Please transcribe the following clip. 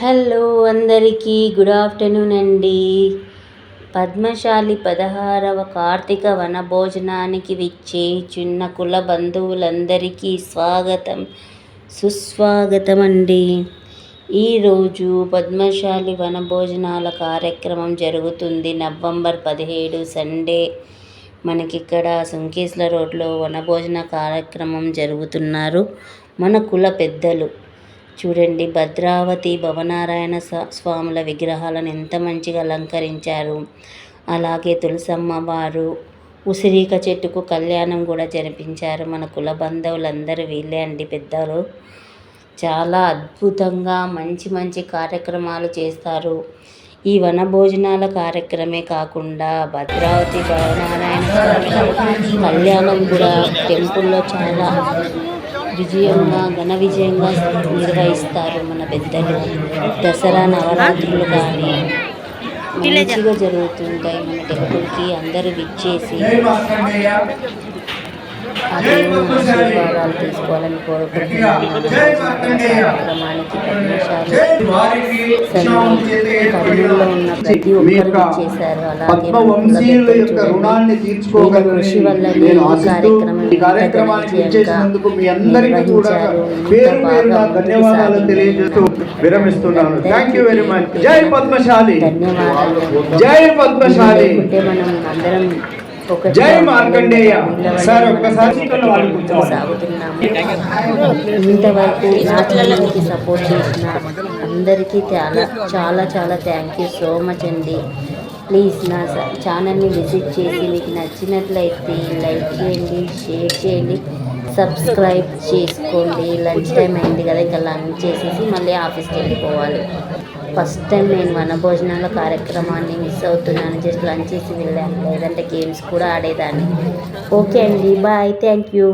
Hello అందరికీ good afternoon అండి. పద్మశాలి పదహారవ కార్తీక వనభోజనానికి విచ్చే చిన్న కుల బంధువులందరికీ స్వాగతం సుస్వాగతం అండి ఈరోజు పద్మశాలి వనభోజనాల కార్యక్రమం జరుగుతుంది. నవంబర్ పదిహేడు సండే మనకిక్కడ సుంకీస్ల రోడ్లో వనభోజన కార్యక్రమం జరుగుతున్నారు. మన కుల పెద్దలు చూడండి భద్రావతి భవనారాయణ స్వాముల విగ్రహాలను ఎంత మంచిగా అలంకరించారు. అలాగే తులసమ్మ వారు ఉసిరిక చెట్టుకు కళ్యాణం కూడా జరిపించారు. మన కుల బంధువులందరూ వీళ్ళే అండి పెద్దలు. చాలా అద్భుతంగా మంచి మంచి కార్యక్రమాలు చేస్తారు. ఈ వనభోజనాల కార్యక్రమే కాకుండా భద్రావతి భవనారాయణ కళ్యాణం కూడా టెంపుల్లో చాలా విజయంగా ఘన విజయంగా నిర్వహిస్తారు మన పెద్దలు. దసరా నవరాత్రులు కానీ మంచిగా జరుగుతుంటాయి మన టెంపుల్కి. అందరూ విచ్చేసి తీసుకోవాలని కోరుకుంటున్నాను. ఉన్న ప్రతి ఒక్కరు చేశారు. అలాగే కృషి తెలియజేస్తూ విరమిస్తున్నాను. థ్యాంక్ యూ వెరీ మచ్ జై పద్మశాలి. ధన్యవాదాలు. జై పద్మశాలి. మనం అందరం జై మార్కండేయ. సార్ ఒక్కసారి సాగుతున్నాము ఇంతవరకు నా ఛానల్కి సపోర్ట్ చేసిన అందరికీ చాలా చాలా చాలా థ్యాంక్ యూ సో మచ్ అండి. ప్లీజ్ నా ఛానల్ని విజిట్ చేసి మీకు నచ్చినట్లయితే లైక్ చేయండి షేర్ చేయండి. సబ్స్క్రైబ్ చేసుకోండి. లంచ్ టైం అయింది కదా ఇక లంచ్ చేసేసి మళ్ళీ ఆఫీస్కి వెళ్ళిపోవాలి. ఫస్ట్ టైం నేను వనభోజనాల కార్యక్రమాన్ని మిస్ అవుతున్నాను. జస్ట్ లంచ్ చేసి వెళ్ళాను. లేదంటే గేమ్స్ కూడా ఆడేదాన్ని. ఓకే అండి. బాయ్. Thank you.